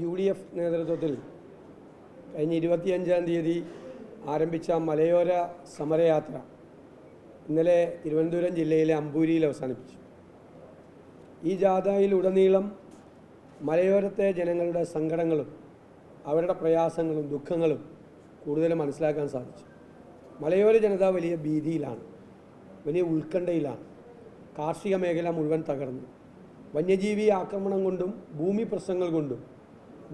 U D F നേതൃത്വത്തിൽ കഴിഞ്ഞ ഇരുപത്തിയഞ്ചാം തീയതി ആരംഭിച്ച മലയോര സമരയാത്ര ഇന്നലെ തിരുവനന്തപുരം ജില്ലയിലെ അമ്പൂരിയിൽ അവസാനിപ്പിച്ചു. ഈ ജാഥയിലുടനീളം മലയോരത്തെ ജനങ്ങളുടെ സങ്കടങ്ങളും അവരുടെ പ്രയാസങ്ങളും ദുഃഖങ്ങളും കൂടുതൽ മനസ്സിലാക്കാൻ സാധിച്ചു. മലയോര ജനത വലിയ ഭീതിയിലാണ് വലിയ ഉത്കണ്ഠയിലാണ്. കാർഷിക മേഖല മുഴുവൻ തകർന്നു. വന്യജീവി ആക്രമണം കൊണ്ടും ഭൂമി പ്രശ്നങ്ങൾ കൊണ്ടും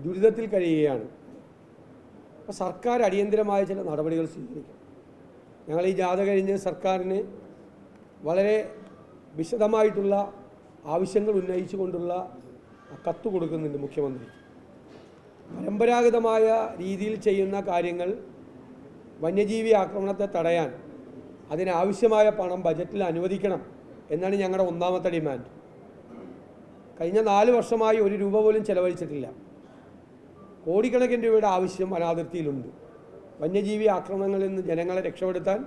ദുരിതത്തിൽ കഴിയുകയാണ്. അപ്പോൾ സർക്കാർ അടിയന്തരമായ ചില നടപടികൾ സ്വീകരിക്കണം ഞങ്ങൾ ഈ ജാഥ കഴിഞ്ഞ് സർക്കാരിന് വളരെ വിശദമായിട്ടുള്ള ആവശ്യങ്ങൾ ഉന്നയിച്ചുകൊണ്ടുള്ള കത്ത് കൊടുക്കുന്നുണ്ട് മുഖ്യമന്ത്രി. പരമ്പരാഗതമായ രീതിയിൽ ചെയ്യുന്ന കാര്യങ്ങൾ വന്യജീവി ആക്രമണത്തെ തടയാൻ അതിനാവശ്യമായ പണം ബജറ്റിൽ അനുവദിക്കണം എന്നാണ് ഞങ്ങളുടെ ഒന്നാമത്തെ ഡിമാൻഡ്. കഴിഞ്ഞ നാല് വർഷമായി ഒരു രൂപ പോലും ചെലവഴിച്ചിട്ടില്ല. കോടിക്കണക്കിന് രൂപയുടെ ആവശ്യം അനാതിർത്തിയിലുണ്ട്. വന്യജീവി ആക്രമണങ്ങളിൽ നിന്ന് ജനങ്ങളെ രക്ഷപ്പെടുത്താൻ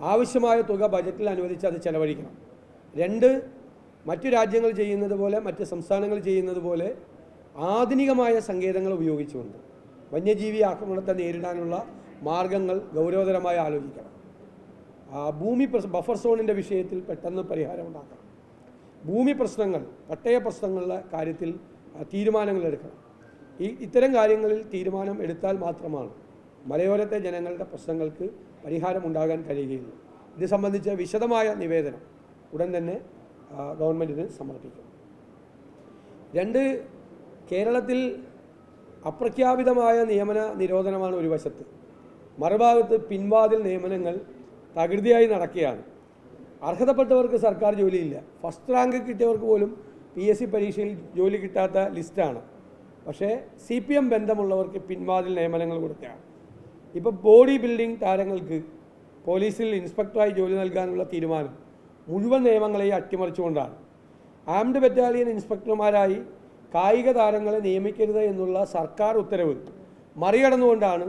ആവശ്യമായ തുക ബജറ്റിൽ അനുവദിച്ച് അത് ചെലവഴിക്കണം. രണ്ട് മറ്റു രാജ്യങ്ങൾ ചെയ്യുന്നത് പോലെ മറ്റ് സംസ്ഥാനങ്ങൾ ചെയ്യുന്നത് പോലെ ആധുനികമായ സങ്കേതങ്ങൾ ഉപയോഗിച്ചുകൊണ്ട് വന്യജീവി ആക്രമണത്തെ നേരിടാനുള്ള മാർഗങ്ങൾ ഗൗരവതരമായി ആലോചിക്കണം. ഭൂമി ബഫർ സോണിന്റെ വിഷയത്തിൽ പെട്ടെന്ന് പരിഹാരം ഉണ്ടാക്കണം. ഭൂമി പ്രശ്നങ്ങൾ പട്ടയ പ്രശ്നങ്ങളുടെ കാര്യത്തിൽ തീരുമാനങ്ങൾ എടുക്കണം. ഈ ഇത്തരം കാര്യങ്ങളിൽ തീരുമാനം എടുത്താൽ മാത്രമാണ് മലയോരത്തെ ജനങ്ങളുടെ പ്രശ്നങ്ങൾക്ക് പരിഹാരമുണ്ടാകാൻ കഴിയുകയുള്ളൂ. ഇത് സംബന്ധിച്ച വിശദമായ നിവേദനം ഉടൻ തന്നെ ഗവൺമെന്റിന് സമർപ്പിക്കും. രണ്ട് കേരളത്തിൽ അപ്രഖ്യാപിതമായ നിയമന നിരോധനമാണ് ഒരു വശത്ത്. മറുഭാഗത്ത് പിൻവാതിൽ നിയമനങ്ങൾ തകൃതിയായി നടക്കുകയാണ്. അർഹതപ്പെട്ടവർക്ക് സർക്കാർ ജോലിയില്ല. ഫസ്റ്റ് റാങ്ക് കിട്ടിയവർക്ക് പോലും പി എസ് സി പരീക്ഷയിൽ ജോലി കിട്ടാത്ത ലിസ്റ്റാണ്. പക്ഷേ സി പി എം ബന്ധമുള്ളവർക്ക് പിൻവാതിൽ നിയമനങ്ങൾ കൊടുക്കുകയാണ് ഇപ്പോൾ ബോഡി ബിൽഡിംഗ് താരങ്ങൾക്ക് പോലീസിൽ ഇൻസ്പെക്ടറായി ജോലി നൽകാനുള്ള തീരുമാനം മുഴുവൻ നിയമങ്ങളെയും അട്ടിമറിച്ചുകൊണ്ടാണ്. ആംഡ് ബറ്റാലിയൻ ഇൻസ്പെക്ടർമാരായി കായിക താരങ്ങളെ നിയമിക്കരുത് എന്നുള്ള സർക്കാർ ഉത്തരവ് മറികടന്നുകൊണ്ടാണ്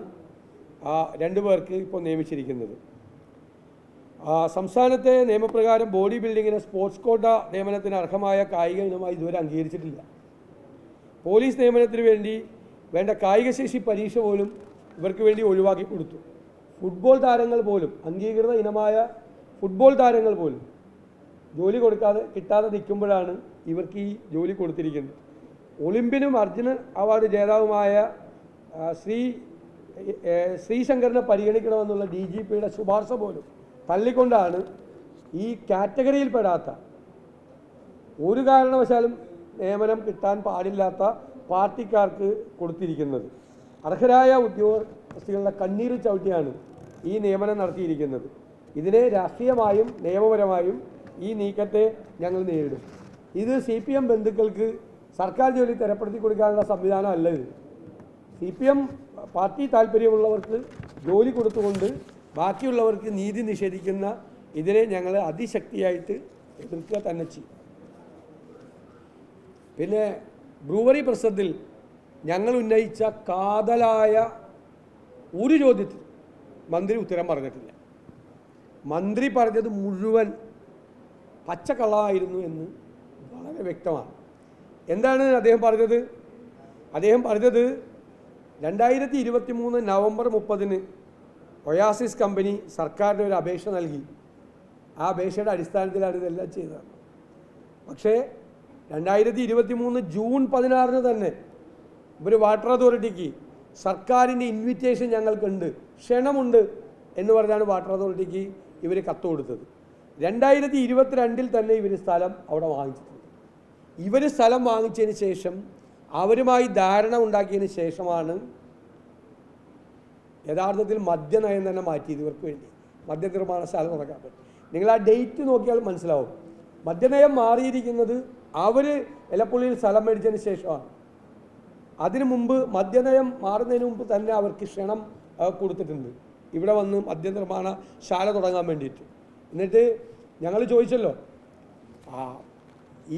രണ്ടു പേർക്ക് ഇപ്പോൾ നിയമിച്ചിരിക്കുന്നത്. സംസ്ഥാനത്തെ നിയമപ്രകാരം ബോഡി ബിൽഡിങ്ങിന് സ്പോർട്സ് കോട്ട നിയമനത്തിന് അർഹമായ കായിക ഇനമായി ഇതുവരെ അംഗീകരിച്ചിട്ടില്ല. പോലീസ് നിയമനത്തിന് വേണ്ടി വേണ്ട കായികശേഷി പരീക്ഷ പോലും ഇവർക്ക് വേണ്ടി ഒഴിവാക്കി കൊടുത്തു. ഫുട്ബോൾ താരങ്ങൾ പോലും അംഗീകൃത ഇനമായ ഫുട്ബോൾ താരങ്ങൾ പോലും ജോലി കൊടുക്കാതെ കിട്ടാതെ നിൽക്കുമ്പോഴാണ് ഇവർക്ക് ഈ ജോലി കൊടുത്തിരിക്കുന്നത്. ഒളിമ്പിനും അർജുന അവാർഡ് ജേതാവുമായ ശ്രീ ശ്രീശങ്കറിനെ പരിഗണിക്കണമെന്നുള്ള ഡി ജി പിയുടെ ശുപാർശ പോലും തള്ളിക്കൊണ്ടാണ് ഈ കാറ്റഗറിയിൽപ്പെടാത്ത ഒരു കാരണവശാലും നിയമനം കിട്ടാൻ പാടില്ലാത്ത പാർട്ടിക്കാർക്ക് കൊടുത്തിരിക്കുന്നത്. അർഹരായ ഉദ്യോഗസ്ഥരുടെ കണ്ണീര് ചവിട്ടിയാണ് ഈ നിയമനം നടത്തിയിരിക്കുന്നത്. ഇതിനെ രാഷ്ട്രീയമായും നിയമപരമായും ഈ നീക്കത്തെ ഞങ്ങൾ നേരിടും. ഇത് സി പി എം ബന്ധുക്കൾക്ക് സർക്കാർ ജോലി തരപ്പെടുത്തി കൊടുക്കാനുള്ള സംവിധാനം അല്ല ഇത്. സി പി എം പാർട്ടി താല്പര്യമുള്ളവർക്ക് ജോലി കൊടുത്തുകൊണ്ട് ബാക്കിയുള്ളവർക്ക് നീതി നിഷേധിക്കുന്ന ഇതിനെ ഞങ്ങൾ അതിശക്തിയായിട്ട് എതിർക്കുക തന്നെ ചെയ്യും. പിന്നെ ബ്രൂവറി പ്രശ്നത്തിൽ ഞങ്ങൾ ഉന്നയിച്ച കാതലായ ഒരു ചോദ്യത്തിൽ മന്ത്രി ഉത്തരം പറഞ്ഞിട്ടില്ല. മന്ത്രി പറഞ്ഞത് മുഴുവൻ പച്ചക്കള്ളായിരുന്നു എന്ന് വളരെ വ്യക്തമാണ്. എന്താണ് അദ്ദേഹം പറഞ്ഞത്? അദ്ദേഹം പറഞ്ഞത് രണ്ടായിരത്തി ഇരുപത്തി മൂന്ന് നവംബർ മുപ്പതിന് ഒയാസിസ് കമ്പനി സർക്കാരിന്റെ ഒരു അപേക്ഷ നൽകി. ആ അപേക്ഷയുടെ അടിസ്ഥാനത്തിലാണ് ഇതെല്ലാം ചെയ്തത്. പക്ഷേ രണ്ടായിരത്തി ഇരുപത്തി മൂന്ന് ജൂൺ പതിനാറിന് തന്നെ ഒരു വാട്ടർ അതോറിറ്റിക്ക് സർക്കാരിന്റെ ഇൻവിറ്റേഷൻ ഞങ്ങൾക്കുണ്ട്. ക്ഷണമുണ്ട് എന്ന് പറഞ്ഞാണ് വാട്ടർ അതോറിറ്റിക്ക് ഇവർ കത്ത് കൊടുത്തത്. രണ്ടായിരത്തി ഇരുപത്തിരണ്ടിൽ തന്നെ ഇവർ സ്ഥലം അവിടെ വാങ്ങിച്ചിട്ടുണ്ട്. ഇവർ സ്ഥലം വാങ്ങിച്ചതിന് ശേഷം അവരുമായി ധാരണ ഉണ്ടാക്കിയതിന് ശേഷമാണ് യഥാർത്ഥത്തിൽ മദ്യനയം തന്നെ മാറ്റിയത് ഇവർക്ക് വേണ്ടി. മദ്യനിർമ്മാണശാല തുടങ്ങാൻ പറ്റും. നിങ്ങൾ ആ ഡേറ്റ് നോക്കിയാൽ മനസ്സിലാവും. മദ്യനയം മാറിയിരിക്കുന്നത് അവർ ഇലപ്പുള്ളിയിൽ സ്ഥലം മേടിച്ചതിന് ശേഷമാണ്. അതിനു മുമ്പ് മദ്യനയം മാറുന്നതിന് മുമ്പ് തന്നെ അവർക്ക് ക്ഷണം കൊടുത്തിട്ടുണ്ട്. ഇവിടെ വന്ന് മദ്യനിർമ്മാണ ശാല തുടങ്ങാൻ വേണ്ടിയിട്ട്. എന്നിട്ട് ഞങ്ങൾ ചോദിച്ചല്ലോ ആ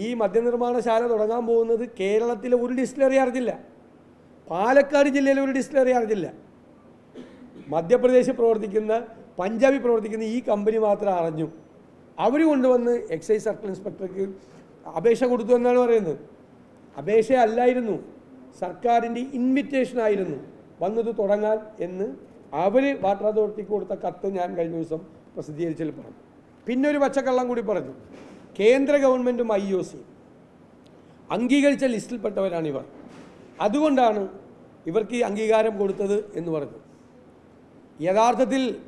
ഈ മദ്യനിർമ്മാണശാല തുടങ്ങാൻ പോകുന്നത് കേരളത്തിലെ ഒരു ഡിസ്റ്റിലറി അറിഞ്ഞില്ല. പാലക്കാട് ജില്ലയിലെ ഒരു ഡിസ്റ്റിലറി അറിഞ്ഞില്ല. മധ്യപ്രദേശിൽ പ്രവർത്തിക്കുന്ന പഞ്ചാബിൽ പ്രവർത്തിക്കുന്ന ഈ കമ്പനി മാത്രം അറിഞ്ഞു. അവർ കൊണ്ടുവന്ന് എക്സൈസ് സർക്കിൾ ഇൻസ്പെക്ടർക്ക് അപേക്ഷ കൊടുത്തു എന്നാണ് പറയുന്നത്. അപേക്ഷ അല്ലായിരുന്നു സർക്കാരിന്റെ ഇൻവിറ്റേഷൻ ആയിരുന്നു. വന്നത് തുടങ്ങാൻ എന്ന് അവർ വാട്ടർ അതോറിറ്റിക്ക് കൊടുത്ത കത്ത് ഞാൻ കഴിഞ്ഞ ദിവസം പ്രസിദ്ധീകരിച്ചതിൽ പറഞ്ഞു. പിന്നെ ഒരു പച്ചക്കള്ളം കൂടി പറഞ്ഞു. കേന്ദ്ര ഗവൺമെന്റും ഐ ഒ സിയും അംഗീകരിച്ച ലിസ്റ്റിൽപ്പെട്ടവരാണ് ഇവർ. അതുകൊണ്ടാണ് ഇവർക്ക് ഈ അംഗീകാരം കൊടുത്തത് എന്ന് പറഞ്ഞു. യഥാർത്ഥത്തിൽ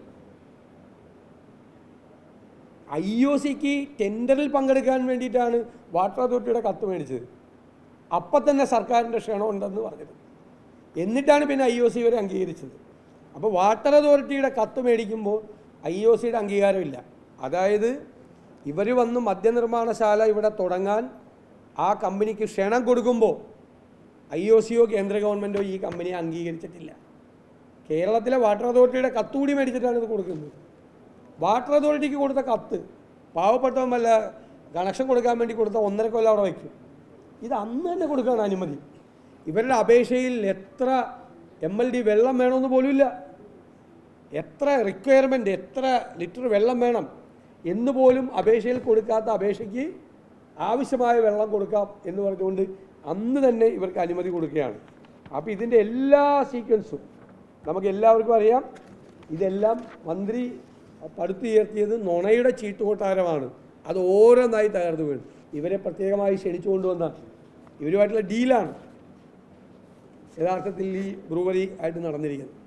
ഐ ഒ സിക്ക് ടെൻഡറിൽ പങ്കെടുക്കാൻ വേണ്ടിയിട്ടാണ് വാട്ടർ അതോറിറ്റിയുടെ കത്ത് മേടിച്ചത്. അപ്പം തന്നെ സർക്കാരിന്റെ ക്ഷണം ഉണ്ടെന്ന് പറഞ്ഞത്. എന്നിട്ടാണ് പിന്നെ ഐ ഒ സി ഇവരെ അംഗീകരിച്ചത്. അപ്പോൾ വാട്ടർ അതോറിറ്റിയുടെ കത്ത് മേടിക്കുമ്പോൾ ഐ ഒ സിയുടെ അംഗീകാരമില്ല. അതായത് ഇവർ വന്ന് മദ്യനിർമ്മാണശാല ഇവിടെ തുടങ്ങാൻ ആ കമ്പനിക്ക് ക്ഷണം കൊടുക്കുമ്പോൾ ഐ ഒ സിയോ കേന്ദ്ര ഗവൺമെന്റോ ഈ കമ്പനിയെ അംഗീകരിച്ചിട്ടില്ല. കേരളത്തിലെ വാട്ടർ അതോറിറ്റിയുടെ കത്തുകൂടി മേടിച്ചിട്ടാണ് ഇത് കൊടുക്കുന്നത്. വാട്ടർ അതോറിറ്റിക്ക് കൊടുത്ത കത്ത്. പാവപ്പെട്ടവൻ വല്ല കണക്ഷൻ കൊടുക്കാൻ വേണ്ടി കൊടുത്ത ഒന്നര കൊല്ലം അവിടെ വയ്ക്കും. ഇത് അന്ന് തന്നെ കൊടുക്കുകയാണ് അനുമതി. ഇവരുടെ അപേക്ഷയിൽ എത്ര എം എൽ ഡി വെള്ളം വേണമെന്ന് പോലുമില്ല എത്ര റിക്വയർമെന്റ് എത്ര ലിറ്റർ വെള്ളം വേണം എന്ന് പോലും അപേക്ഷയിൽ കൊടുക്കാത്ത അപേക്ഷയ്ക്ക് ആവശ്യമായ വെള്ളം കൊടുക്കാം എന്ന് പറഞ്ഞുകൊണ്ട് അന്ന് തന്നെ ഇവർക്ക് അനുമതി കൊടുക്കുകയാണ്. അപ്പോൾ ഇതിന്റെ എല്ലാ സീക്വൻസും നമുക്ക് എല്ലാവർക്കും അറിയാം. ഇതെല്ലാം മന്ത്രി പടുത്തുയർത്തിയത് നുണയുടെ ചീട്ടുകൊട്ടാരമാണ്. അത് ഓരോന്നായി തകർന്നു വീണു. ഇവരെ പ്രത്യേകമായി ക്ഷണിച്ചു കൊണ്ടുവന്ന ഇവരുമായിട്ടുള്ള ഡീലാണ്. യഥാർത്ഥത്തിൽ ഈ ബ്രൂവറി ആയിട്ട് നടന്നിരിക്കുന്നത്.